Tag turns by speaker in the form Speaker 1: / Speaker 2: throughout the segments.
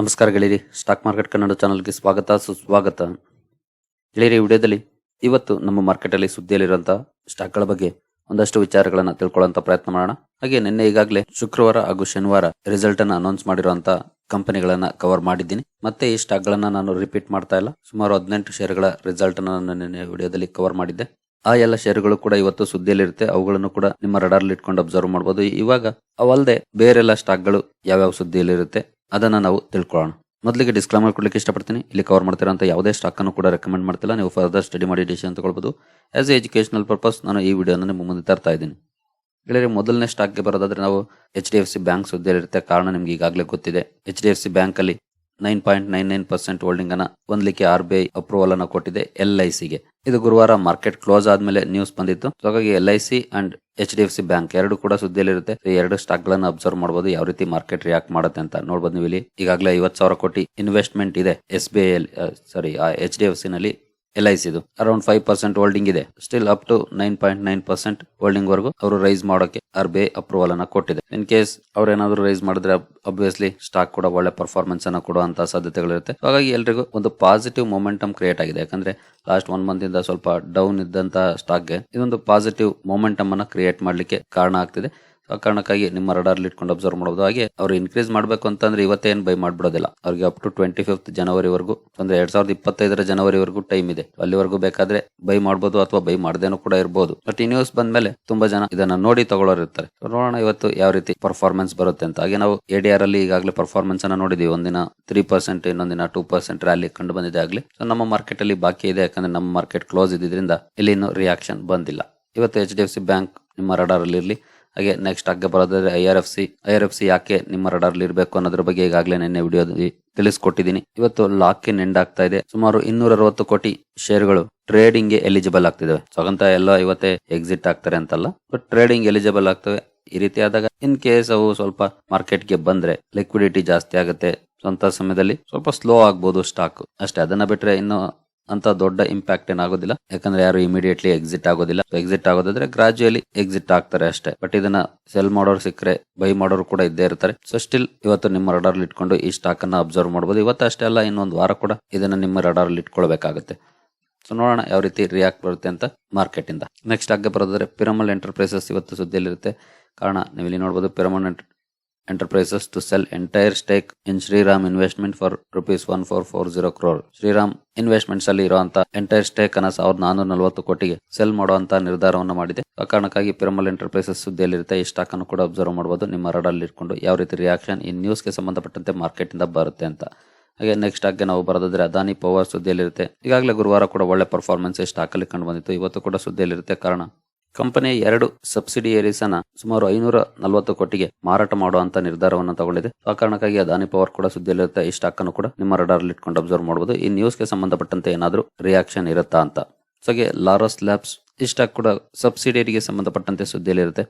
Speaker 1: ನಮಸ್ಕಾರ ಗೆಳೆಯರಿ. Stock market Kannada ಚಾನಲ್ಗೆ ಸ್ವಾಗತ, ಸುಸ್ವಾಗತ. ಗೆಳೆಯರಿ ವಿಡಿಯೋದಲ್ಲಿ ಇವತ್ತು ನಮ್ಮ ಮಾರ್ಕೆಟಲ್ಲಿ ಸುದ್ದಿಯಲ್ಲಿರುವಂತಹ ಸ್ಟಾಕ್ಗಳ ಬಗ್ಗೆ ಒಂದಷ್ಟು ವಿಚಾರಗಳನ್ನ ತಿಳ್ಕೊಳ್ಳುವಂತ ಪ್ರಯತ್ನ ಮಾಡೋಣ. ಹಾಗೆ ನಿನ್ನೆ ಈಗಾಗಲೇ ಶುಕ್ರವಾರ ಹಾಗೂ ಶನಿವಾರ ರಿಸಲ್ಟ್ ಅನ್ನ ಅನೌನ್ಸ್ ಮಾಡಿರುವಂತ ಕಂಪನಿಗಳನ್ನ ಕವರ್ ಮಾಡಿದ್ದೀನಿ. ಮತ್ತೆ ಈ ಸ್ಟಾಕ್ ಗಳನ್ನ ನಾನು ರಿಪೀಟ್ ಮಾಡ್ತಾ ಇಲ್ಲ. ಸುಮಾರು ಹದಿನೆಂಟು ಶೇರ್ಗಳ ರಿಸಲ್ಟ್ ಅನ್ನು ನಾನು ನಿನ್ನೆ ವಿಡಿಯೋದಲ್ಲಿ ಕವರ್ ಮಾಡಿದ್ದೆ. ಆ ಎಲ್ಲ ಶೇರುಗಳು ಕೂಡ ಇವತ್ತು ಸುದ್ದಿಯಲ್ಲಿರುತ್ತೆ. ಅವುಗಳನ್ನು ಕೂಡ ನಿಮ್ಮ ರಡಾರ್ ಇಟ್ಕೊಂಡು ಅಬ್ಸರ್ವ್ ಮಾಡಬಹುದು ಇವಾಗ ಅವಲ್ಲದೆ ಬೇರೆಲ್ಲ ಸ್ಟಾಕ್ಗಳು ಯಾವ್ಯಾವ ಸುದ್ದಿಯಲ್ಲಿರುತ್ತೆ ಅದನ್ನ ನಾವು ತಿಳ್ಕೊಳ್ಳೋಣ. ಮೊದಲಿಗೆ ಡಿಸ್ಕ್ಲೈಮರ್ ಕೊಡ್ಲಿಕ್ಕೆ ಇಷ್ಟಪಡ್ತೀನಿ. ಇಲ್ಲಿ ಕವರ್ ಮಾಡ್ತಿರೋಂಥ ಯಾವುದೇ ಸ್ಟಾಕ್ ಅನ್ನು ಕೂಡ ರೆಕಮೆಂಡ್ ಮಾಡ್ತಿಲ್ಲ. ನೀವು ಫರ್ದರ್ ಸ್ಟಡಿ ಮಾಡಿ ಡಿಸಿಷನ್ ತಗೊಳ್ಬಹುದು ಆಸ್ ಎ ಎಜುಕೇಶನಲ್ ಪರ್ಪಸ್ ನಾನು ಈ ವಿಡಿಯೋನ ನಿಮ್ಮ ಮುಂದೆ ತರ್ತಾ ಇದ್ದೀನಿ. ಗೆಳೆಯರೆ, ಮೊದಲನೇ ಸ್ಟಾಕ್ಗೆ ಬರೋದಾದ್ರೆ ನಾವು H D F C bank ಸುದ್ದಿಯಲ್ಲಿರುತ್ತೆ. ಕಾರಣ ನಿಮ್ಗೆ ಈಗಾಗಲೇ ಗೊತ್ತಿದೆ. H D F C bank ಅಲ್ಲಿ nine point nine nine percent holding ಅನ್ನ ಹೊಂದಲಿಕ್ಕೆ ಆರ್ ಬಿ ಐ ಅಪ್ರೂವಲ್ ಅನ್ನ ಕೊಟ್ಟಿದೆ ಎಲ್ ಐ ಸಿಗೆ ಇದು ಗುರುವಾರ ಮಾರ್ಕೆಟ್ ಕ್ಲೋಸ್ ಆದ್ಮೇಲೆ ನ್ಯೂಸ್ ಬಂದಿತ್ತು. ಹಾಗಾಗಿ L I C and H D F C bank ಎರಡು ಕೂಡ ಸುದ್ದಿಯಲ್ಲಿರುತ್ತೆ. ಎರಡು ಸ್ಟಾಕ್ ಗಳನ್ನ ಅಬ್ಸರ್ವ್ ಮಾಡಬಹುದು ಯಾವ ರೀತಿ ಮಾರ್ಕೆಟ್ ರಿಯಾಕ್ಟ್ ಮಾಡುತ್ತೆ ಅಂತ ನೋಡ್ಬೋದು ನೀವು ಇಲ್ಲಿ ಈಗಾಗಲೇ ಐವತ್ತು ಸಾವಿರ ಕೋಟಿ ಇನ್ವೆಸ್ಟ್ಮೆಂಟ್ ಇದೆ S B I sorry H D F C ನಲ್ಲಿ. ಎಲ್ ಐ ಸಿದು ಅರೌಂಡ್ ಫೈವ್ ಪರ್ಸೆಂಟ್ ಹೋಲ್ಡಿಂಗ್ ಇದೆ. Still up to nine point nine percent holding ವರೆಗೂ ಅವರು ರೈಸ್ ಮಾಡೋಕೆ ಆರ್ ಬಿ ಐ ಅಪ್ರೂವಲ್ ಅನ್ನ ಕೊಟ್ಟಿದೆ. ಇನ್ ಕೇಸ್ ಅವ್ರು ಏನಾದ್ರು ರೈಸ್ ಮಾಡಿದ್ರೆ ಅಬ್ವಿಯಸ್ಲಿ ಸ್ಟಾಕ್ ಕೂಡ ಒಳ್ಳೆ ಪರ್ಫಾರ್ಮೆನ್ಸ್ ಅನ್ನ ಕೊಡುವಂತ ಸಾಧ್ಯತೆಗಳಿರುತ್ತೆ. ಹಾಗಾಗಿ ಎಲ್ರಿಗೂ ಒಂದು ಪಾಸಿಟಿವ್ ಮೊಮೆಂಟಮ್ ಕ್ರಿಯೇಟ್ ಆಗಿದೆ. ಯಾಕಂದ್ರೆ ಲಾಸ್ಟ್ ಒನ್ ಮಂತ್ ಇಂದ ಸ್ವಲ್ಪ ಡೌನ್ ಇದ್ದಂತ ಸ್ಟಾಕ್ಗೆ ಇದೊಂದು ಪಾಸಿಟಿವ್ ಮೊಮೆಂಟಮ್ ಅನ್ನ ಕ್ರಿಯೇಟ್ ಮಾಡ್ಲಿಕ್ಕೆ ಕಾರಣ ಆಗ್ತಿದೆ. ಆ ಕಾರಣಕ್ಕಾಗಿ ನಿಮ್ಮ ರಡಾರ್ಲಿ ಇಟ್ಕೊಂಡು ಅಬ್ಸರ್ವ್ ಮಾಡಬಹುದು ಹಾಗೆ ಅವ್ರು ಇನ್ಕ್ರೀಸ್ ಮಾಡಬೇಕು ಅಂತಂದ್ರೆ ಇವತ್ತೇ ಏನು ಬೈ ಮಾಡ್ಬಿಡೋದಿಲ್ಲ. ಅವ್ರಿಗೆ ಅಪ್ ಟು ಟ್ವೆಂಟಿ ಫಿಫ್ತ್ ಜನವರಿವರೆಗೂ ಅಂದ್ರೆ ಎರಡ್ ಸಾವಿರದ ಇಪ್ಪತ್ತೈದರ ಜನವರಿವರೆಗೂ ಟೈಮ್ ಇದೆ. ಅಲ್ಲಿವರೆಗೂ ಬೇಕಾದ್ರೆ ಬೈ ಮಾಡಬಹುದು ಅಥವಾ ಬೈ ಮಾಡದೇನು ಕೂಡ ಇರಬಹುದು ಬಟ್ ಈ ನ್ಯೂಸ್ ಬಂದ್ಮೇಲೆ ತುಂಬಾ ಜನ ಇದನ್ನ ನೋಡಿ ತಗೊಳ್ಳೋರು ಇರ್ತಾರೆ. ನೋಡೋಣ ಇವತ್ತು ಯಾವ ರೀತಿ ಪರ್ಫಾರ್ಮೆನ್ಸ್ ಬರುತ್ತೆ ಅಂತ. ಹಾಗೆ ನಾವು ಎಡಿಆರ್ ಅಲ್ಲಿ ಈಗಾಗಲೇ ಪರ್ಫಾರ್ಮೆನ್ಸ್ ಅನ್ನ ನೋಡಿದೀವಿ. ಒಂದಿನ ತ್ರೀ ಪರ್ಸೆಂಟ್ ಇನ್ನೊಂದಿನ ಟೂ ಪರ್ಸೆಂಟ್ ರ್ಯಾಲಿ ಕಂಡು ಬಂದಿದೆ ಆಗ್ಲಿ. ಸೊ ನಮ್ಮ ಮಾರ್ಕೆಟ್ ಅಲ್ಲಿ ಬಾಕಿ ಇದೆ. ಯಾಕಂದ್ರೆ ನಮ್ಮ ಮಾರ್ಕೆಟ್ ಕ್ಲೋಸ್ ಇದ್ದಿದ್ರಿಂದ ಇಲ್ಲಿ ಇನ್ನು ರಿಯಾಕ್ಷನ್ ಬಂದಿಲ್ಲ. ಇವತ್ತು H D F C bank ನಿಮ್ಮ ರಡಾರ್ ಅಲ್ಲಿ ಇರಲಿ. ಹಾಗೆ ನೆಕ್ಸ್ಟ್ ಹಾಗೆ ಬರೋದಾದ್ರೆ I R F C I R F C ಯಾಕೆ ನಿಮ್ಮ ರಡಾರ್ಲಿ ಇರಬೇಕು ಅನ್ನೋದ್ರ ಬಗ್ಗೆ ಈಗಾಗಲೇ ನಿನ್ನೆ ವಿಡಿಯೋದಲ್ಲಿ ತಿಳಿಸ್ಕೊಟ್ಟಿದ್ದೀನಿ. ಇವತ್ತು ಲಾಕ್ ಇನ್ ಎಂಡ್ ಆಗ್ತಾ ಇದೆ. ಸುಮಾರು ಇನ್ನೂರ ಅರವತ್ತು ಕೋಟಿ ಶೇರ್ಗಳು ಟ್ರೇಡಿಂಗ್ಗೆ ಎಲಿಜಿಬಲ್ ಆಗ್ತಿದಾವೆ ಸೊ ಹಾಗಂತ ಎಲ್ಲ ಇವತ್ತೇ ಎಕ್ಸಿಟ್ ಆಗ್ತಾರೆ ಅಂತಲ್ಲ. ಬಟ್ ಟ್ರೇಡಿಂಗ್ ಎಲಿಜಿಬಲ್ ಆಗ್ತವೆ. ಈ ರೀತಿ ಆದಾಗ ಇನ್ ಕೇಸ್ ಅವು ಸ್ವಲ್ಪ ಮಾರ್ಕೆಟ್ಗೆ ಬಂದ್ರೆ ಲಿಕ್ವಿಡಿಟಿ ಜಾಸ್ತಿ ಆಗುತ್ತೆ. ಸ್ವಂತ ಸಮಯದಲ್ಲಿ ಸ್ವಲ್ಪ ಸ್ಲೋ ಆಗ್ಬೋದು ಸ್ಟಾಕ್ ಅಷ್ಟೇ, ಅದನ್ನ ಬಿಟ್ರೆ ಇನ್ನು ಅಂತ ದೊಡ್ಡ ಇಂಪ್ಯಾಕ್ಟ್ ಏನಾಗೋದಿಲ್ಲ. ಯಾಕಂದ್ರೆ ಯಾರು ಇಮಿಡಿಯೇಟ್ಲಿ ಎಕ್ಸಿಟ್ ಆಗೋದಿಲ್ಲ. ಎಕ್ಸಿಟ್ ಆಗೋದಾದ್ರೆ ಗ್ರಾಜುಯಲಿ ಎಕ್ಸಿಟ್ ಆಗ್ತಾರೆ ಅಷ್ಟೇ. ಬಟ್ ಇದನ್ನ ಸೆಲ್ ಮಾಡೋರು ಸಿಕ್ಕರೆ ಬೈ ಮಾಡೋರು ಕೂಡ ಇದ್ದೇ ಇರ್ತಾರೆ. ಸೊ ಸ್ಟಿಲ್ ಇವತ್ತು ನಿಮ್ಮ ರಡಾರ್ ಇಟ್ಕೊಂಡು ಈ ಸ್ಟಾಕ್ ಅನ್ನ ಅಬ್ಸರ್ವ್ ಮಾಡಬಹುದು ಇವತ್ತು ಅಷ್ಟೇ ಅಲ್ಲ, ಇನ್ನೊಂದು ವಾರ ಕೂಡ ಇದನ್ನ ನಿಮ್ಮ ರಡಾರ್ ಇಟ್ಕೊಳ್ಬೇಕಾಗುತ್ತೆ. ಸೊ ನೋಡೋಣ ಯಾವ ರೀತಿ ರಿಯಾಕ್ಟ್ ಬರುತ್ತೆ ಅಂತ ಮಾರ್ಕೆಟ್ ಇಂದ. ನೆಕ್ಸ್ಟ್ ಆಗ ಬರೋದಾದ್ರೆ ಪಿರಮಲ್ ಎಂಟರ್ಪ್ರೈಸಸ್ ಇವತ್ತು ಸುದ್ದಿಯಲ್ಲಿರುತ್ತೆ. ಕಾರಣ ನೀವು ಇಲ್ಲಿ ನೋಡಬಹುದು Piramal enterprises to sell entire stake in Shriram investment for rupees one four four zero crore Shriram investments ಅಲ್ಲಿ ಇರುವಂತಹ ಎಂಟೈರ್ ಸ್ಟೇಕ್ ಅನ್ನ ಸಾವಿರದ ನಾನೂರ ನಲವತ್ತು ಕೋಟಿಗೆ ಸೆಲ್ ಮಾಡುವಂತಹ ನಿರ್ಧಾರವನ್ನು ಮಾಡಿದೆ. ಆ ಕಾರಣಕ್ಕಾಗಿ ಪಿರಮಲ್ ಎಂಟರ್ಪ್ರೈಸಸ್ ಸುದ್ದಿಯಲ್ಲಿರುತ್ತೆ, ಈ ಸ್ಟಾಕ್ ಅನ್ನು ಕೂಡ ಅಬ್ಸರ್ವ್ ಮಾಡಬಹುದು ನಿಮ್ಮ ರಡಲ್ಲಿ ಇಟ್ಕೊಂಡು ಯಾವ ರೀತಿ ರಿಯಾಕ್ಷನ್ ಈ ನ್ಯೂಸ್ಗೆ ಸಂಬಂಧಪಟ್ಟಂತೆ ಮಾರ್ಕೆಟ್ ಇಂದ ಬರುತ್ತೆ ಅಂತ. ಹಾಗೆ ನೆಕ್ಸ್ಟ್ ಸ್ಟಾಕ್ಗೆ ನಾವು ಬರೋದಾದ್ರೆ ಅದಾನಿ ಪವರ್ ಸುದ್ದಿಯಲ್ಲಿರುತ್ತೆ. ಈಗಾಗಲೇ ಗುರುವಾರ ಕೂಡ ಒಳ್ಳೆ ಪರ್ಫಾರ್ಮೆನ್ಸ್ ಸ್ಟಾಕ್ ಅಲ್ಲಿ ಕಂಡು ಬಂದಿತ್ತು. ಇವತ್ತು ಕೂಡ ಸುದ್ದಿಯಲ್ಲಿರುತ್ತೆ. ಕಾರಣ ಕಂಪನಿಯ ಎರಡು ಸಬ್ಸಿಡಿಯರೀಸ್ ಅನ್ನ ಸುಮಾರು ಐನೂರ ನಲವತ್ತು ಕೋಟಿಗೆ ಮಾರಾಟ ಮಾಡುವಂತ ನಿರ್ಧಾರವನ್ನು ತಗೊಂಡಿದೆ. ಆ ಕಾರಣಕ್ಕಾಗಿ ಅದಾನಿ ಪವರ್ ಕೂಡ ಸುದ್ದಿಯಲ್ಲಿರುತ್ತೆ. ಈ ಸ್ಟಾಕ್ ಅನ್ನು ಕೂಡ ನಿಮ್ಮ ರಡಾರ್ ಇಟ್ಕೊಂಡು ಅಬ್ಸರ್ವ್ ಮಾಡಬಹುದು ಈ ನ್ಯೂಸ್ಗೆ ಸಂಬಂಧಪಟ್ಟಂತೆ ಏನಾದರೂ ರಿಯಾಕ್ಷನ್ ಇರುತ್ತಾ ಅಂತ. ಸೊಗೆ ಲಾರಸ್ ಲ್ಯಾಬ್ಸ್ ಈ ಸ್ಟಾಕ್ ಕೂಡ ಸಬ್ಸಿಡಿಯರಿಗೆ ಸಂಬಂಧಪಟ್ಟಂತೆ ಸುದ್ದಿಯಲ್ಲಿರುತ್ತೆ.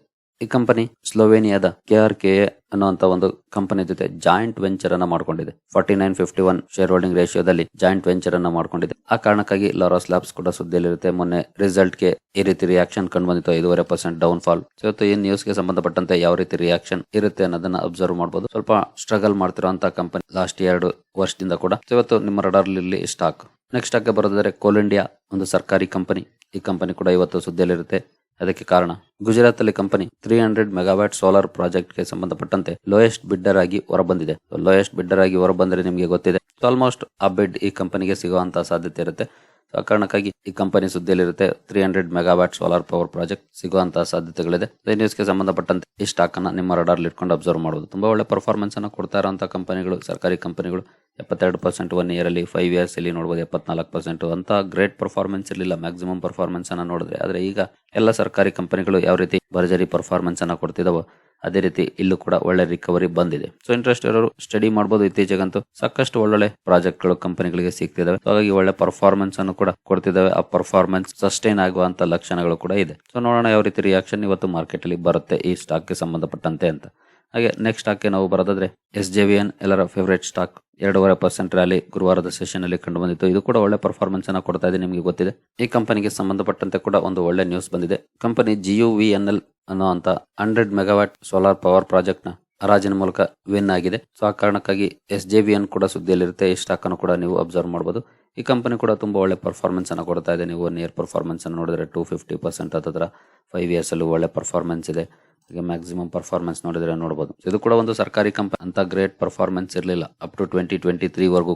Speaker 1: ಈ ಕಂಪನಿ ಸ್ಲೋವೇನಿಯಾದ ಕೆ ಆರ್ ಕೆ ಅನ್ನುವಂತ ಒಂದು ಕಂಪನಿ ಜೊತೆ ಜಾಯಿಂಟ್ ವೆಂಚರ್ ಅನ್ನ ಮಾಡಿಕೊಂಡಿದೆ. Forty nine fifty one share holding ರೇಷಿಯೋದಲ್ಲಿ joint venture ಅನ್ನ ಮಾಡಿಕೊಂಡಿದೆ. ಆ ಕಾರಣಕ್ಕಾಗಿ ಲಾರಾಸ್ ಲ್ಯಾಬ್ಸ್ ಕೂಡ ಸುದ್ದಿಯಲ್ಲಿರುತ್ತೆ. ಮೊನ್ನೆ ರಿಸಲ್ಟ್ಗೆ ಈ ರೀತಿ ರಿಯಾಕ್ಷನ್ ಕಂಡು ಬಂದಿತ್ತು ಐದೂವರೆ ಪರ್ಸೆಂಟ್ ಡೌನ್ ಫಾಲ್ ಇವತ್ತು ಈ ನ್ಯೂಸ್ಗೆ ಸಂಬಂಧಪಟ್ಟಂತೆ ಯಾವ ರೀತಿ ರಿಯಾಕ್ಷನ್ ಇರುತ್ತೆ ಅನ್ನೋದನ್ನ ಅಬ್ಸರ್ವ್ ಮಾಡಬಹುದು ಸ್ವಲ್ಪ ಸ್ಟ್ರಗಲ್ ಮಾಡ್ತಿರುವಂತಹ ಕಂಪನಿ ಲಾಸ್ಟ್ ಎರಡು ವರ್ಷದಿಂದ ಕೂಡ. ಇವತ್ತು ನಿಮ್ಮ ರಡಾರ್ ಇಲ್ಲಿ ಸ್ಟಾಕ್ ನೆಕ್ಸ್ಟ್ ಆಗಿ ಬರೋದಾದ್ರೆ ಕೋಲ್ ಇಂಡಿಯಾ ಒಂದು ಸರ್ಕಾರಿ ಕಂಪನಿ ಈ ಕಂಪನಿ ಕೂಡ ಇವತ್ತು ಸುದ್ದಿಯಲ್ಲಿರುತ್ತೆ. ಅದಕ್ಕೆ ಕಾರಣ ಗುಜರಾತ್ ಅಲ್ಲಿ company three hundred megawatt solar ಪ್ರಾಜೆಕ್ಟ್ಗೆ ಸಂಬಂಧಪಟ್ಟಂತೆ ಲೋಯೆಸ್ಟ್ ಬಿಡ್ಡರ್ ಆಗಿ ಹೊರಬಂದಿದೆ. ಲೋಯೆಸ್ಟ್ ಬಿಡ್ಡರ್ ಆಗಿ ಹೊರಬಂದ್ರೆ ನಿಮಗೆ ಗೊತ್ತಿದೆ, ಆಲ್ಮೋಸ್ಟ್ ಆ ಬಿಡ್ ಈ ಕಂಪನಿಗೆ ಸಿಗುವಂತಹ ಸಾಧ್ಯತೆ ಇರುತ್ತೆ. ಆ ಕಾರಣಕ್ಕಾಗಿ ಈ company ಸುದ್ದಿಯಲ್ಲಿರುತ್ತೆ. Three hundred megawatt solar power project ಸಿಗುವಂತಹ ಸಾಧ್ಯತೆಗಳಿದೆ. ಈ ನ್ಯೂಸ್ಗೆ ಸಂಬಂಧಪಟ್ಟಂತೆ ಈ ಸ್ಟಾಕ್ ಅನ್ನ ನಿಮ್ಮ ರಡಾರ್ ಇಟ್ಕೊಂಡು ಅಬ್ಸರ್ವ್ ಮಾಡುವುದು. ತುಂಬಾ ಒಳ್ಳೆ ಪರ್ಫಾರ್ಮೆನ್ಸ್ ಅನ್ನ ಕೊಡ್ತಾ ಇರುವಂತಹ ಕಂಪನಿಗಳು ಸರ್ಕಾರಿ ಕಂಪನಿಗಳು ಎಪ್ಪತ್ತೆರಡು ಪರ್ಸೆಂಟ್ ಒನ್ ಇಯರ್ ಅಲ್ಲಿ ಫೈವ್ ಇಯರ್ಸ್ ಅಲ್ಲಿ ನೋಡಬಹುದು ಎಪ್ಪತ್ನಾಲ್ಕು ಪರ್ಸೆಂಟ್ ಅಂತ ಗ್ರೇಟ್ ಪರ್ಫಾರ್ಮೆನ್ಸ್ ಇರಲಿಲ್ಲ. ಮ್ಯಾಕ್ಸಿಮಮ್ ಪರ್ಫಾರ್ಮೆನ್ಸ್ ಅನ್ನ ನೋಡಿದ್ರೆ. ಆದ್ರೆ ಈಗ ಎಲ್ಲ ಸರ್ಕಾರಿ ಕಂಪನಿಗಳು ಯಾವ ರೀತಿ ಭರ್ಜರಿ ಪರ್ಫಾರ್ಮೆನ್ಸ್ ಅನ್ನ ಕೊಡ್ತಿದಾವೋ ಅದೇ ರೀತಿ ಇಲ್ಲೂ ಕೂಡ ಒಳ್ಳೆ ರಿಕವರಿ ಬಂದಿದೆ. ಸೊ ಇಂಟ್ರೆಸ್ಟ್ ಇರೋರು ಸ್ಟಡಿ ಮಾಡಬಹುದು ಇತ್ತೀಚೆಗಂತೂ ಸಾಕಷ್ಟು ಒಳ್ಳೊಳ್ಳೆ ಪ್ರಾಜೆಕ್ಟ್ಗಳು ಕಂಪನಿಗಳಿಗೆ ಸಿಗ್ತಿದಾವೆ ಹಾಗಾಗಿ ಒಳ್ಳೆ ಪರ್ಫಾರ್ಮೆನ್ಸ್ ಅನ್ನು ಕೂಡ ಕೊಡ್ತಿದ್ದಾವೆ ಆ ಪರ್ಫಾರ್ಮೆನ್ಸ್ ಸಸ್ಟೈನ್ ಆಗುವಂತ ಲಕ್ಷಣಗಳು ಕೂಡ ಇದೆ. ಸೊ ನೋಡೋಣ ಯಾವ ರೀತಿ ರಿಯಾಕ್ಷನ್ ಇವತ್ತು ಮಾರ್ಕೆಟ್ ಅಲ್ಲಿ ಬರುತ್ತೆ ಈ ಸ್ಟಾಕ್ಗೆ ಸಂಬಂಧಪಟ್ಟಂತೆ ಅಂತ. ಹಾಗೆ ನೆಕ್ಸ್ಟ್ ಸ್ಟಾಕ್ಗೆ ನಾವು ಬರೋದಾದ್ರೆ ಎಸ್ ಜೆ ವಿ ಎನ್ ಎಲ್ಲರ ಫೇವರೇಟ್ ಸ್ಟಾಕ್ ಎರಡೂವರೆ ಪರ್ಸೆಂಟ್ ರ್ಯಾಲಿ ಗುರುವಾರದ ಸೆಷನ್ ಅಲ್ಲಿ ಕಂಡು ಬಂದಿತ್ತು. ಇದು ಕೂಡ ಒಳ್ಳೆ ಪರ್ಫಾರ್ಮೆನ್ಸ್ ಅನ್ನ ಕೊಡ್ತಾ ಇದೆ ನಿಮಗೆ ಗೊತ್ತಿದೆ. ಈ ಕಂಪನಿಗೆ ಸಂಬಂಧಪಟ್ಟಂತೆ ಕೂಡ ಒಂದು ಒಳ್ಳೆ ನ್ಯೂಸ್ ಬಂದಿದೆ. Company G U V N L ಅನ್ನೋ ಅಂತ ಹಂಡ್ರೆಡ್ ಮೆಗಾವ್ಯಾಟ್ ಸೋಲಾರ್ ಪವರ್ ಪ್ರಾಜೆಕ್ಟ್ನ ಹರಾಜಿನ ಮೂಲಕ ವಿನ್ ಆಗಿದೆ. ಸೊ ಆ ಕಾರಣಕ್ಕಾಗಿ ಎಸ್ ಜೆ ಬಿ ಎನ್ ಕೂಡ ಸುದ್ದಿಯಲ್ಲಿರುತ್ತೆ. ಈ ಸ್ಟಾಕ್ ಅನ್ನು ಕೂಡ ನೀವು ಅಬ್ಸರ್ವ್ ಮಾಡಬಹುದು ಈ ಕಂಪನಿ ಕೂಡ ತುಂಬಾ ಒಳ್ಳೆ ಪರ್ಫಾರ್ಮೆನ್ಸ್ ಅನ್ನು ಕೊಡ್ತಾ ಇದೆ. ನೀವು ಒನ್ ಇಯರ್ ಪರ್ಫಾರ್ಮೆನ್ಸ್ ಅನ್ನು ನೋಡಿದ್ರೆ ಟೂ ಫಿಫ್ಟಿ ಪರ್ಸೆಂಟ್ ಹತ್ರ ಫೈವ್ ಇಯರ್ಸ್ ಅಲ್ಲಿ ಒಳ್ಳೆ ಪರ್ಫಾರ್ಮೆನ್ಸ್ ಇದೆ. ಹಾಗೆ ಮ್ಯಾಕ್ಸಿಮಮ್ ಪರ್ಫಾರ್ಮೆನ್ಸ್ ನೋಡಿದ್ರೆ ನೋಡಬಹುದು ಇದು ಕೂಡ ಒಂದು ಸರ್ಕಾರಿ ಕಂಪನಿ ಅಂತ ಗ್ರೇಟ್ ಪರ್ಫಾರ್ಮೆನ್ಸ್ ಇರಲಿಲ್ಲ. ಅಪ್ ಟು ಟ್ವೆಂಟಿ ಟ್ವೆಂಟಿ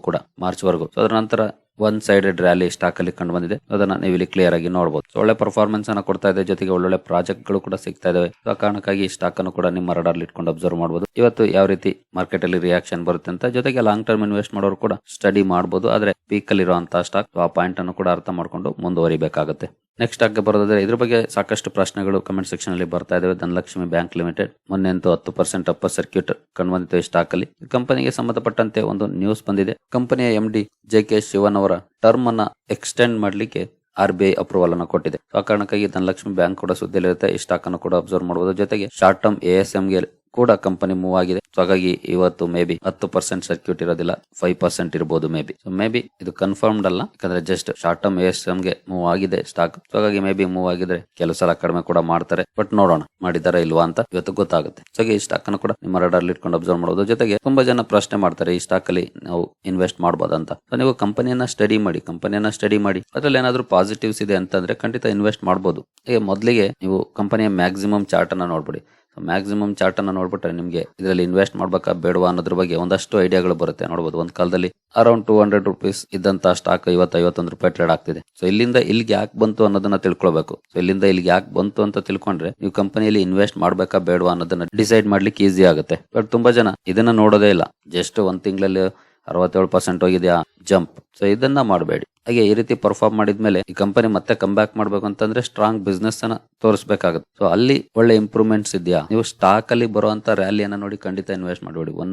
Speaker 1: ಕೂಡ ಮಾರ್ಚ್ ವರೆಗೂ. ಸೊ ಅದರ ನಂತರ ಒನ್ ಸೈಡೆಡ್ ರ್ಯಾಲಿ ಸ್ಟಾಕ್ ಅಲ್ಲಿ ಕಂಡು ಬಂದಿದೆ. ಅದನ್ನ ನೀವು ಇಲ್ಲಿ ಕ್ಲಿಯರ್ ಆಗಿ ನೋಡಬಹುದು ಒಳ್ಳೆ ಪರ್ಫಾರ್ಮೆನ್ಸ್ ಅನ್ನ ಕೊಡ್ತಾ ಇದೆ. ಜೊತೆಗೆ ಒಳ್ಳೊಳ್ಳೆ ಪ್ರಾಜೆಕ್ಟ್ಗಳು ಕೂಡ ಸಿಗ್ತಾ ಇದಾವೆ. ಆ ಕಾರಣಕ್ಕಾಗಿ ಸ್ಟಾಕ್ ಅನ್ನು ಕೂಡ ನಿಮ್ಮ ರಡಾರ್ ಇಟ್ಕೊಂಡು ಅಬ್ಸರ್ವ್ ಮಾಡಬಹುದು ಇವತ್ತು ಯಾವ ರೀತಿ ಮಾರ್ಕೆಟ್ ಅಲ್ಲಿ ರಿಯಾಕ್ಷನ್ ಬರುತ್ತೆ ಅಂತ ಜೊತೆಗೆ ಲಾಂಗ್ ಟರ್ಮ್ ಇನ್ವೆಸ್ಟ್ ಮಾಡೋರು ಕೂಡ ಸ್ಟಡಿ ಮಾಡಬಹುದು ಆದ್ರೆ ಪೀಕ್ ಅಲ್ಲಿರುವಂತಹ ಸ್ಟಾಕ್ ಆ ಪಾಯಿಂಟ್ ಅನ್ನು ಕೂಡ ಅರ್ಥ ಮಾಡ್ಕೊಂಡು ಮುಂದುವರಿಬೇಕಾಗುತ್ತೆ. ನೆಕ್ಸ್ಟ್ ಆಗಿ ಬರೋದಾದ್ರೆ ಇದ್ರ ಬಗ್ಗೆ ಸಾಕಷ್ಟು ಪ್ರಶ್ನೆಗಳು ಕಮೆಂಟ್ ಸೆಕ್ಷನ್ ಅಲ್ಲಿ ಬರ್ತಾ ಇದಾವೆ. Dhanalakshmi bank limited. ಮೊನ್ನೆ ಅಂತೂ ಹತ್ತು ಪರ್ಸೆಂಟ್ ಅಪ್ಪರ್ ಸರ್ಕ್ಯೂಟ್ ಕಂಡು ಬಂದಿತ್ತು ಈ ಸ್ಟಾಕ್ ಅಲ್ಲಿ ಕಂಪನಿಗೆ ಸಂಬಂಧಪಟ್ಟಂತೆ ಒಂದು ನ್ಯೂಸ್ ಬಂದಿದೆ. ಕಂಪನಿಯ M D J K Shivan ಅವರ ಟರ್ಮ್ ಅನ್ನ ಎಕ್ಸ್ಟೆಂಡ್ ಮಾಡ್ಲಿಕ್ಕೆ ಆರ್ ಬಿ ಐ ಅಪ್ರೂವಲ್ ಅನ್ನು ಕೊಟ್ಟಿದೆ. ಆ ಕಾರಣಕ್ಕಾಗಿ ಧನಲಕ್ಷ್ಮಿ ಬ್ಯಾಂಕ್ ಕೂಡ ಸುದ್ದಿಯಲ್ಲಿರುತ್ತೆ. ಈ ಸ್ಟಾಕ್ ಅನ್ನು ಕೂಡ ಅಬ್ಸರ್ವ್ ಮಾಡಬಹುದು ಜೊತೆಗೆ ಶಾರ್ಟ್ ಟರ್ಮ್ ಎ ಎಸ್ಗೆ ಕೂಡ ಕಂಪನಿ ಮೂವ್ ಆಗಿದೆ. ಸೊ ಹಾಗಾಗಿ ಇವತ್ತು ಮೇ ಬಿ ಹತ್ತು ಪರ್ಸೆಂಟ್ ಸರ್ಕ್ಯೂಟ್ ಇರೋದಿಲ್ಲ ಫೈವ್ ಪರ್ಸೆಂಟ್ ಇರಬಹುದು ಮೇ ಬಿ ಮೇ ಬಿ ಇದು ಕನ್ಫರ್ಮ್ಡ್ ಅಲ್ಲ. ಯಾಕಂದ್ರೆ ಜಸ್ಟ್ ಶಾರ್ಟ್ ಟರ್ಮ್ ಎಸ್ಗೆ ಮೂವ್ ಆಗಿದೆ ಸ್ಟಾಕ್ ಸೊ ಹಾಗಾಗಿ ಮೇ ಬಿ ಮೂವ್ ಆಗಿದ್ರೆ ಕೆಲವು ಸಲ ಕಡಿಮೆ ಕೂಡ ಮಾಡ್ತಾರೆ. ಬಟ್ ನೋಡೋಣ, ಮಾಡಿದಾರ ಇಲ್ವಾ ಅಂತ ಇವತ್ತು ಗೊತ್ತಾಗುತ್ತೆ. ಸೊ ಈ ಸ್ಟಾಕ್ ಅನ್ನು ಕೂಡ ನಿಮ್ಮ ರಡಾರ್ ಇಟ್ಕೊಂಡು ಅಬ್ಸರ್ವ್ ಮಾಡೋದು ಜೊತೆಗೆ ತುಂಬಾ ಜನ ಪ್ರಶ್ನೆ ಮಾಡ್ತಾರೆ, ಈ ಸ್ಟಾಕ್ ಅಲ್ಲಿ ನಾವು ಇನ್ವೆಸ್ಟ್ ಮಾಡಬಹುದಂತ ನೀವು ಕಂಪನಿಯನ್ನ ಸ್ಟಡಿ ಮಾಡಿ ಕಂಪನಿಯನ್ನ ಸ್ಟಡಿ ಮಾಡಿ. ಅದ್ರಲ್ಲಿ ಏನಾದ್ರು ಪಾಸಿಟಿವ್ಸ್ ಇದೆ ಅಂತಂದ್ರೆ ಖಂಡಿತ ಇನ್ವೆಸ್ಟ್ ಮಾಡಬಹುದು ಮೊದಲಿಗೆ ನೀವು ಕಂಪನಿಯ ಮ್ಯಾಕ್ಸಿಮಮ್ ಚಾರ್ಟ್ ಅನ್ನ ನೋಡ್ಬಿಡಿ. ಮ್ಯಾಕ್ಸಿಮಮ್ ಚಾರ್ಟ್ ಅನ್ನ ನೋಡ್ಬಿಟ್ರೆ ನಿಮಗೆ ಇದರಲ್ಲಿ ಇನ್ವೆಸ್ಟ್ ಮಾಡಬೇಕಾ ಬೇಡವಾ ಅನ್ನೋದ್ರ ಬಗ್ಗೆ ಒಂದಷ್ಟು ಐಡಿಯಾಗಳು ಬರುತ್ತೆ. ನೋಡಬಹುದು ಒಂದು ಕಾಲದಲ್ಲಿ ಅರೌಂಡ್ ಟೂ ಹಂಡ್ರೆಡ್ ರುಪೀಸ್ ಇದ್ದಂತ ಸ್ಟಾಕ್ ಇವತ್ತು ಐವತ್ತೊಂದು ರೂಪಾಯಿ ಟ್ರೇಡ್ ಆಗ್ತಿದೆ. ಸೊ ಇಲ್ಲಿಂದ ಇಲ್ಲಿಗೆ ಯಾಕೆ ಬಂತು ಅನ್ನೋದನ್ನ ತಿಳ್ಕೊಳ್ಬೇಕು. ಸೊ ಇಲ್ಲಿಂದ ಇಲ್ಲಿಗೆ ಯಾಕೆ ಬಂತು ಅಂತ ತಿಳ್ಕೊಂಡ್ರೆ ನೀವು ಕಂಪನಿಯಲ್ಲಿ ಇನ್ವೆಸ್ಟ್ ಮಾಡಬೇಕಾ ಬೇಡವಾ ಅನ್ನೋದನ್ನ ಡಿಸೈಡ್ ಮಾಡ್ಲಿಕ್ಕೆ ಈಸಿ ಆಗುತ್ತೆ. ಬಟ್ ತುಂಬಾ ಜನ ಇದನ್ನ ನೋಡೋದೇ ಇಲ್ಲ. ಜಸ್ಟ್ ಒಂದ್ ತಿಂಗಳಲ್ಲಿ ಅರವತ್ತೇಳು ಪರ್ಸೆಂಟ್ ಹೋಗಿದೆಯಾ? ಜಂಪ್. ಸೊ ಇದನ್ನ ಮಾಡಬೇಡಿ. ಹಾಗೆ ಈ ರೀತಿ ಪರ್ಫಾರ್ಮ್ ಮಾಡಿದ್ಮೇಲೆ ಈ ಕಂಪನಿ ಮತ್ತೆ ಕಮ್ ಬ್ಯಾಕ್ ಮಾಡ್ಬೇಕು ಅಂತಂದ್ರೆ ಸ್ಟ್ರಾಂಗ್ ಬಿಸ್ನೆಸ್ ಅನ್ನ ತೋರಿಸಬೇಕಾಗುತ್ತೆ. ಸೊ ಅಲ್ಲಿ ಒಳ್ಳೆ ಇಂಪ್ರೂವ್ಮೆಂಟ್ಸ್ ಇದೆಯಾ? ನೀವು ಸ್ಟಾಕ್ ಅಲ್ಲಿ ಬರುವಂತ ರ್ಯಾಲಿಯನ್ನ ನೋಡಿ ಖಂಡಿತ ಇನ್ವೆಸ್ಟ್ ಮಾಡಬೇಡಿ. ಒನ್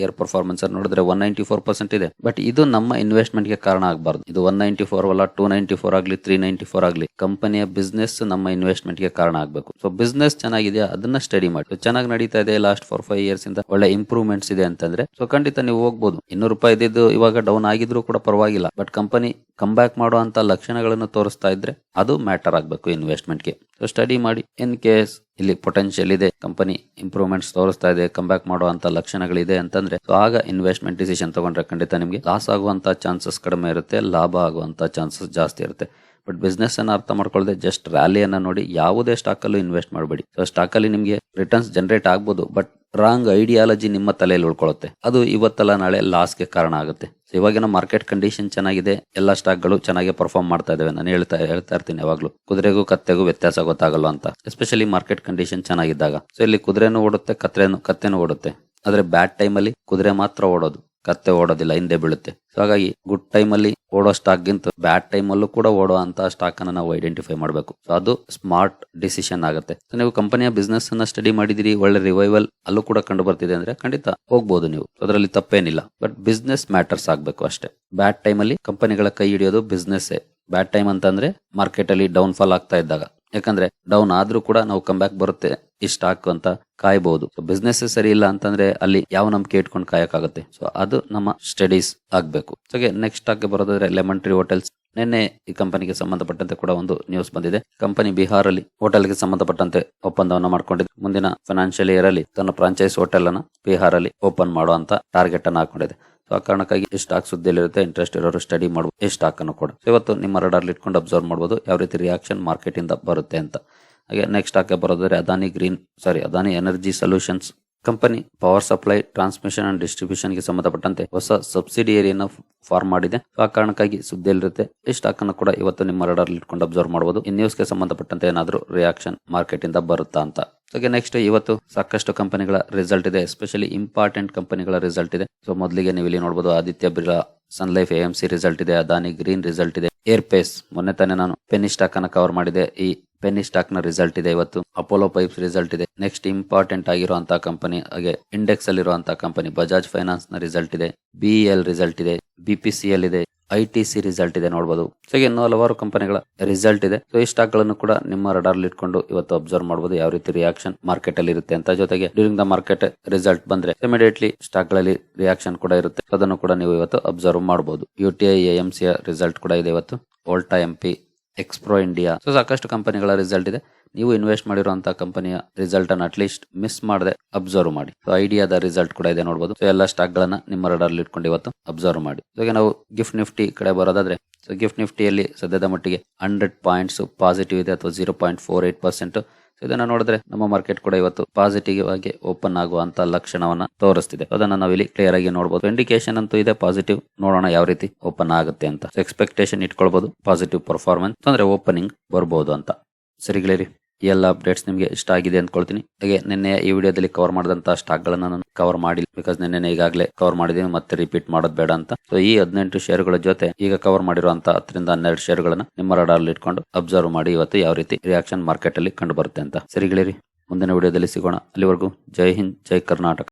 Speaker 1: ಇಯರ್ ಪರ್ಫಾರ್ಮೆನ್ಸ್ ನೋಡಿದ್ರೆ ಒನ್ ನೈಂಟಿ ಫೋರ್ ಪರ್ಸೆಂಟ್ ಇದೆ. ಬಟ್ ಇದು ನಮ್ಮ ಇನ್ವೆಸ್ಟ್ಮೆಂಟ್ಗೆ ಕಾರಣ ಆಗಬಾರ್ದು. ಇದು ಒನ್ ನೈಂಟಿ ಫೋರ್ ಅಲ್ಲ ಟೂ ನೈಂಟಿ ಫೋರ್ ಆಗಲಿ ತ್ರೀ ನೈಂಟಿ ಫೋರ್ ಆಗಲಿ ಕಂಪನಿಯ ಬಿಸ್ನೆಸ್ ನಮ್ಮ ಇನ್ವೆಸ್ಟ್ಮೆಂಟ್ಗೆ ಕಾರಣ ಆಗಬೇಕು. ಸೊ ಬಿಸ್ನೆಸ್ ಚೆನ್ನಾಗಿದೆ ಅದನ್ನ ಸ್ಟಡಿ ಮಾಡಿ. ಚೆನ್ನಾಗಿ ನಡೀತಾ ಇದೆ ಲಾಸ್ಟ್ ಫೋರ್ ಫೈವ್ ಇಯರ್ಸ್ ಇಂದ ಒಳ್ಳೆ ಇಂಪ್ರೂವ್ಮೆಂಟ್ಸ್ ಇದೆ ಅಂತಂದ್ರೆ ಸೊ ಖಂಡಿತ ನೀವು ಹೋಗ್ಬೋದು. ಇನ್ನೂರು ರೂಪಾಯಿ ಇದ್ದಿದ್ದು ಇವಾಗ ಡೌನ್ ಆಗಿದ್ರು ಕೂಡ ಪರವಾಗಿಲ್ಲ. ಬಟ್ ಕಂಪನಿ ಕಂಬ್ಯಾಕ್ ಬ್ಯಾಕ್ ಮಾಡುವಂತ ಲಕ್ಷಣಗಳನ್ನು ತೋರಿಸ್ತಾ ಇದ್ರೆ ಅದು ಮ್ಯಾಟರ್ ಆಗಬೇಕು ಇನ್ವೆಸ್ಟ್ಮೆಂಟ್ಗೆ. ಸೊ ಸ್ಟಡಿ ಮಾಡಿ. ಇನ್ ಕೇಸ್ ಇಲ್ಲಿ ಪೊಟೆನ್ಷಿಯಲ್ ಇದೆ ಕಂಪನಿ ಇಂಪ್ರೂವ್ಮೆಂಟ್ಸ್ ತೋರಿಸ್ತಾ ಇದೆ ಕಮ್ ಬ್ಯಾಕ್ ಮಾಡುವಂತ ಲಕ್ಷಣಗಳಿದೆ ಅಂತಂದ್ರೆ ಸೊ ಆಗ ಇನ್ವೆಸ್ಟ್ಮೆಂಟ್ ಡಿಸಿಷನ್ ತಗೊಂಡ್ರೆ ಖಂಡಿತ ನಿಮಗೆ ಲಾಸ್ ಆಗುವಂತ ಚಾನ್ಸಸ್ ಕಡಿಮೆ ಇರುತ್ತೆ, ಲಾಭ ಆಗುವಂತ ಚಾನ್ಸಸ್ ಜಾಸ್ತಿ ಇರುತ್ತೆ. ಬಟ್ ಬಿಸ್ನೆಸ್ ಅನ್ನ ಅರ್ಥ ಮಾಡ್ಕೊಳ್ಳದೆ ಜಸ್ಟ್ ರ್ಯಾಲಿಯನ್ನ ನೋಡಿ, ಯಾವುದೇ ಸ್ಟಾಕ್ ಅಲ್ಲೂ ಇನ್ವೆಸ್ಟ್ ಮಾಡಬೇಡಿ. ಸೊ ಸ್ಟಾಕ್ ಅಲ್ಲಿ ನಿಮಗೆ ರಿಟರ್ನ್ಸ್ ಜನರೇಟ್ ಆಗ್ಬೋದು ಬಟ್ ರಾಂಗ್ ಐಡಿಯಾಲಜಿ ನಿಮ್ಮ ತಲೆಯಲ್ಲಿ ಉಳ್ಕೊಳ್ಳುತ್ತೆ ಅದು ಇವತ್ತಲ್ಲ ನಾಳೆ ಲಾಸ್ಗೆ ಕಾರಣ ಆಗುತ್ತೆ. So, ಇವಾಗಿನ ಮಾರ್ಕೆಟ್ ಕಂಡೀಷನ್ ಚೆನ್ನಾಗಿದೆ. ಎಲ್ಲ ಸ್ಟಾಕ್ಗಳು ಚೆನ್ನಾಗಿ ಪರ್ಫಾರ್ಮ್ ಮಾಡ್ತಾ ಇದಾವೆ ನಾನು ಹೇಳ್ತಾ ಹೇಳ್ತಾ ಇರ್ತೀನಿ ಯಾವಾಗ್ಲೂ. ಕುದುರೆಗೂ ಕತ್ತೆಗೂ ವ್ಯತ್ಯಾಸ ಗೊತ್ತಾಗಲ್ಲ ಅಂತ. ಎಸ್ಪೆಷಲಿ ಮಾರ್ಕೆಟ್ ಕಂಡೀಷನ್ ಚೆನ್ನಾಗಿದ್ದಾಗ. ಸೊ ಇಲ್ಲಿ ಕುದುರೆನೂ ಓಡುತ್ತೆ, ಕತ್ತೆನೂ ಕತ್ತೆನೂ ಓಡುತ್ತೆ. ಆದ್ರೆ ಬ್ಯಾಡ್ ಟೈಮಲ್ಲಿ ಕುದುರೆ ಮಾತ್ರ ಓಡೋದು. ಕತ್ತೆ ಓಡೋದಿಲ್ಲ, ಹಿಂದೆ ಬೀಳುತ್ತೆ. ಸೊ ಹಾಗಾಗಿ ಗುಡ್ ಟೈಮ್ ಅಲ್ಲಿ ಓಡೋ ಸ್ಟಾಕ್ ಗಿಂತ ಬ್ಯಾಡ್ ಟೈಮ್ ಅಲ್ಲೂ ಕೂಡ ಓಡೋ ಅಂತ ಸ್ಟಾಕ್ ಅನ್ನ ನಾವು ಐಡೆಂಟಿಫೈ ಮಾಡಬೇಕು. ಸೊ ಅದು ಸ್ಮಾರ್ಟ್ ಡಿಸಿಷನ್ ಆಗುತ್ತೆ. ನೀವು ಕಂಪನಿಯ ಬಿಸ್ನೆಸ್ ಅನ್ನ ಸ್ಟಡಿ ಮಾಡಿದಿರಿ, ಒಳ್ಳೆ ರಿವೈವಲ್ ಅಲ್ಲೂ ಕೂಡ ಕಂಡು ಬರ್ತಿದೆ ಅಂದ್ರೆ ಖಂಡಿತ ಹೋಗ್ಬೋದು ನೀವು. ಅದರಲ್ಲಿ ತಪ್ಪೇನಿಲ್ಲ. ಬಟ್ ಬಿಸ್ನೆಸ್ ಮ್ಯಾಟರ್ಸ್ ಆಗ್ಬೇಕು ಅಷ್ಟೇ. ಬ್ಯಾಡ್ ಟೈಮ್ ಅಲ್ಲಿ ಕಂಪನಿಗಳ ಕೈ ಹಿಡಿಯೋದು ಬಿಸ್ನೆಸ್ ಬ್ಯಾಡ್ ಟೈಮ್ ಅಂತಂದ್ರೆ ಮಾರ್ಕೆಟ್ ಅಲ್ಲಿ ಡೌನ್ ಫಾಲ್ ಆಗ್ತಾ ಇದ್ದಾಗ. ಯಾಕಂದ್ರೆ ಡೌನ್ ಆದ್ರೂ ಕೂಡ ನಾವು ಕಮ್ ಬ್ಯಾಕ್ ಬರುತ್ತೆ, ಈ ಸ್ಟಾಕ್ ಅಂತ ಕಾಯಬಹುದು ಸೊ ಬಿಸ್ನೆಸ್ ಸರಿ ಇಲ್ಲ ಅಂತಂದ್ರೆ ಅಲ್ಲಿ ಯಾವ ನಂಬಿಕೆ ಇಟ್ಕೊಂಡು ಕಾಯಕ್ಕಾಗುತ್ತೆ? ಸೊ ಅದು ನಮ್ಮ ಸ್ಟಡೀಸ್ ಆಗ್ಬೇಕು. ಸೊ ನೆಕ್ಸ್ಟ್ ಸ್ಟಾಕ್ ಬರೋದಾದ್ರೆ ಲೆಮನ್ ಟ್ರೀ ಹೋಟೆಲ್ಸ್ ನಿನ್ನೆ ಈ ಕಂಪನಿಗೆ ಸಂಬಂಧಪಟ್ಟಂತೆ ಕೂಡ ಒಂದು ನ್ಯೂಸ್ ಬಂದಿದೆ. ಕಂಪನಿ ಬಿಹಾರಲ್ಲಿ ಹೋಟೆಲ್ಗೆ ಸಂಬಂಧಪಟ್ಟಂತೆ ಒಪ್ಪಂದವನ್ನು ಮಾಡಿಕೊಂಡಿದೆ. ಮುಂದಿನ ಫೈನಾನ್ಷಿಯಲ್ ಇಯರ್ ಅಲ್ಲಿ ತನ್ನ ಫ್ರಾಂಚೈಸ್ ಹೋಟೆಲ್ ಅನ್ನ ಬಿಹಾರಲ್ಲಿ ಓಪನ್ ಮಾಡುವಂತ ಟಾರ್ಗೆಟ್ ಅನ್ನು ಹಾಕೊಂಡಿದೆ. ಸೊ ಆ ಕಾರಣಕ್ಕಾಗಿ ಈ ಸ್ಟಾಕ್ ಸುದ್ದಿಯಲ್ಲಿರುತ್ತೆ ಇಂಟ್ರೆಸ್ಟ್ ಇರೋರು ಸ್ಟಡಿ ಮಾಡಬಹುದು ಈ ಸ್ಟಾಕ್ ಅನ್ನು ಕೂಡ. ಇವತ್ತು ನಿಮ್ಮ ರಡಾರ್ ಇಟ್ಕೊಂಡು ಅಬ್ಸರ್ವ್ ಮಾಡಬಹುದು ಯಾವ ರೀತಿ ರಿಯಾಕ್ಷನ್ ಮಾರ್ಕೆಟ್ ಇಂದ ಬರುತ್ತೆ ಅಂತ. ಹಾಗೆ ನೆಕ್ಸ್ಟ್ ಸ್ಟಾಕ್ ಬರೋದಾದ್ರೆ Adani Green sorry Adani Energy Solutions company power supply transmission and ಡಿಸ್ಟ್ರಿಬ್ಯೂಷನ್ಗೆ ಸಂಬಂಧಪಟ್ಟಂತೆ ಹೊಸ ಸಬ್ಸಿಡಿಯರಿಯನ್ನು ಫಾರ್ಮ್ ಮಾಡಿದೆ. ಆ ಕಾರಣಕ್ಕಾಗಿ ಸುದ್ದಿಯಲ್ಲಿರುತ್ತೆ ಈ ಸ್ಟಾಕ್ ಅನ್ನು ಕೂಡ ಇವತ್ತು ನಿಮ್ಮ ರಡಾರ್ ಇಟ್ಕೊಂಡು ಅಬ್ಸರ್ವ್ ಮಾಡಬಹುದು ಈ ನ್ಯೂಸ್ಗೆ ಸಂಬಂಧಪಟ್ಟಂತೆ ಏನಾದರೂ ರಿಯಾಕ್ಷನ್ ಮಾರ್ಕೆಟ್ ಇಂದ ಬರುತ್ತಾ ಅಂತ. ಹಾಗೆ ನೆಕ್ಸ್ಟ್ ಇವತ್ತು ಸಾಕಷ್ಟು ಕಂಪನಿಗಳ ರಿಸಲ್ಟ್ ಇದೆ. ಎಸ್ಪೆಷಲಿ ಇಂಪಾರ್ಟೆಂಟ್ ಕಂಪನಿಗಳ ರಿಸಲ್ಟ್ ಇದೆ. ಸೊ ಮೊದಲಿಗೆ ನೀವು ಇಲ್ಲಿ ನೋಡಬಹುದು Aditya Birla Sun Life life M C result ಇದೆ ಅದಾನಿ ಗ್ರೀನ್ ರಿಸಲ್ಟ್ ಇದೆ ಏರ್ ಪೇಸ್ ಮೊನ್ನೆ ತಾನೇ ನಾನು ಪೆನ್ನಿ ಸ್ಟಾಕ್ ಅನ್ನ ಕವರ್ ಮಾಡಿದೆ. ಈ ಪೆನ್ನಿ ಸ್ಟಾಕ್ನ ರಿಸಲ್ಟ್ ಇದೆ ಇವತ್ತು. ಅಪೋಲೋ ಪೈಪ್ಸ್ ರಿಸಲ್ಟ್ ಇದೆ. ನೆಕ್ಸ್ಟ್ ಇಂಪಾರ್ಟೆಂಟ್ ಆಗಿರುವಂತಹ ಕಂಪನಿ ಹಾಗೆ ಇಂಡೆಕ್ಸ್ ಅಲ್ಲಿರುವಂತಹ ಕಂಪನಿ ಬಜಾಜ್ ಫೈನಾನ್ಸ್ನ ರಿಸಲ್ಟ್ ಇದೆ. ಬಿಇಎಲ್ ರಿಸಲ್ಟ್ ಇದೆ. ಬಿಪಿಸಿಎಲ್ ಇದೆ ಐ ಟಿ ಸಿ ರಿಸಲ್ಟ್ ಇದೆ ನೋಡಬಹುದು ಸೊ ಇನ್ನು ಇನ್ನೂ ಹಲವಾರು ಕಂಪನಿಗಳ ರಿಸಲ್ಟ್ ಇದೆ. ಸೊ ಈ ಸ್ಟಾಕ್ಗಳನ್ನು ಕೂಡ ನಿಮ್ಮ ರಡಾರ್ ಇಟ್ಕೊಂಡು ಇವತ್ತು ಅಬ್ಸರ್ವ್ ಮಾಡಬಹುದು ಯಾವ ರೀತಿ ರಿಯಾಕ್ಷನ್ ಮಾರ್ಕೆಟ್ ಅಲ್ಲಿ ಇರುತ್ತೆ ಅಂತ. ಜೊತೆಗೆ ಡ್ಯೂರಿಂಗ್ ದ ಮಾರ್ಕೆಟ್ ರಿಸಲ್ಟ್ ಬಂದ್ರೆ ಇಮಿಡಿಯೇಟ್ಲಿ ಸ್ಟಾಕ್ಗಳಲ್ಲಿ ರಿಯಾಕ್ಷನ್ ಕೂಡ ಇರುತ್ತೆ. ಅದನ್ನು ಕೂಡ ನೀವು ಇವತ್ತು ಅಬ್ಸರ್ವ್ ಮಾಡಬಹುದು U T I M C result ಕೂಡ ಇದೆ ಇವತ್ತು. ಓಲ್ಟಾ ಎಂ ಪಿ ಎಕ್ಸ್ಪ್ರೋ ಇಂಡಿಯಾ ಸೊ ಸಾಕಷ್ಟು ಕಂಪನಿಗಳ ರಿಸಲ್ಟ್ ಇದೆ. ನೀವು ಇನ್ವೆಸ್ಟ್ ಮಾಡಿರುವಂತಹ ಕಂಪನಿಯ ರಿಸಲ್ಟ್ ಅನ್ನು ಅಟ್ಲೀಸ್ಟ್ ಮಿಸ್ ಮಾಡದೆ ಅಬ್ಸರ್ವ್ ಮಾಡಿ. ಸೊ ಐಡಿಯಾದ ರಿಸಲ್ಟ್ ಕೂಡ ಇದೆ ನೋಡಬಹುದು ಸೊ ಎಲ್ಲ ಸ್ಟಾಕ್ ಗಳನ್ನ ನಿಮ್ಮ ಅಲ್ಲಿ ಇಟ್ಕೊಂಡು ಇವತ್ತು ಅಬ್ಸರ್ವ್ ಮಾಡಿ. ಈಗ ನಾವು ಗಿಫ್ಟ್ ನಿಫ್ಟಿ ಕಡೆ ಬರೋದಾದ್ರೆ ಸೊ ಗಿಫ್ಟ್ ನಿಫ್ಟಿಯಲ್ಲಿ ಸದ್ಯದ ಮಟ್ಟಿಗೆ ಹಂಡ್ರೆಡ್ ಪಾಯಿಂಟ್ಸ್ ಪಾಸಿಟಿವ್ ಇದೆ ಅಥವಾ zero point four eight percent ಇದನ್ನ ನೋಡಿದ್ರೆ ನಮ್ಮ ಮಾರ್ಕೆಟ್ ಕೂಡ ಇವತ್ತು ಪಾಸಿಟಿವ್ ಆಗಿ ಓಪನ್ ಆಗುವಂತ ಲಕ್ಷಣವನ್ನ ತೋರಿಸ್ತಿದೆ. ಅದನ್ನ ನಾವಿಲ್ಲಿ ಕ್ಲಿಯರ್ ಆಗಿ ನೋಡಬಹುದು ಇಂಡಿಕೇಶನ್ ಅಂತೂ ಇದೆ ಪಾಸಿಟಿವ್ ನೋಡೋಣ ಯಾವ ರೀತಿ ಓಪನ್ ಆಗುತ್ತೆ ಅಂತ. ಎಕ್ಸ್ಪೆಕ್ಟೇಷನ್ ಇಟ್ಕೊಳ್ಬಹುದು ಪಾಸಿಟಿವ್ ಪರ್ಫಾರ್ಮೆನ್ಸ್ ಅಂದ್ರೆ ಓಪನಿಂಗ್ ಬರಬಹುದು ಅಂತ. ಸರಿ ಗೆಳೆಯರಿ, ಈ ಎಲ್ಲ ಅಪ್ಡೇಟ್ಸ್ ನಿಮಗೆ ಇಷ್ಟ ಆಗಿದೆ ಅಂದ್ಕೊಳ್ತೀನಿ ಹಾಗೆ ನಿನ್ನೆ ಈ ವಿಡಿಯೋದಲ್ಲಿ ಕವರ್ ಮಾಡಿದಂತ ಸ್ಟಾಕ್ ಗಳನ್ನ ನಾನು ಕವರ್ ಮಾಡಿಲ್ಲ. ಬಿಕಾಸ್ ನಿನ್ನೆ ಈಗಾಗಲೇ ಕವರ್ ಮಾಡಿದ್ದೀನಿ ಮತ್ತೆ ರಿಪೀಟ್ ಮಾಡೋದು ಬೇಡ ಅಂತ. ಸೊ ಈ ಹದಿನೆಂಟು ಶೇರ್ಗಳ ಜೊತೆ ಈಗ ಕವರ್ ಮಾಡಿರುವಂತ ಹತ್ತರಿಂದ ಹನ್ನೆರಡು ಶೇರ್ಗಳನ್ನ ನಿಮ್ಮ ರಡಾರ್ಲ್ಲಿ ಇಟ್ಕೊಂಡು ಅಬ್ಸರ್ವ್ ಮಾಡಿ ಇವತ್ತು ಯಾವ ರೀತಿ ರಿಯಾಕ್ಷನ್ ಮಾರ್ಕೆಟ್ ಅಲ್ಲಿ ಕಂಡು ಬರುತ್ತೆ ಅಂತ. ಸರಿ ಗೆಳೆಯರಿ, ಮುಂದಿನ ವಿಡಿಯೋದಲ್ಲಿ ಸಿಗೋಣ. ಅಲ್ಲಿವರೆಗೂ ಜೈ ಹಿಂದ್, ಜೈ ಕರ್ನಾಟಕ.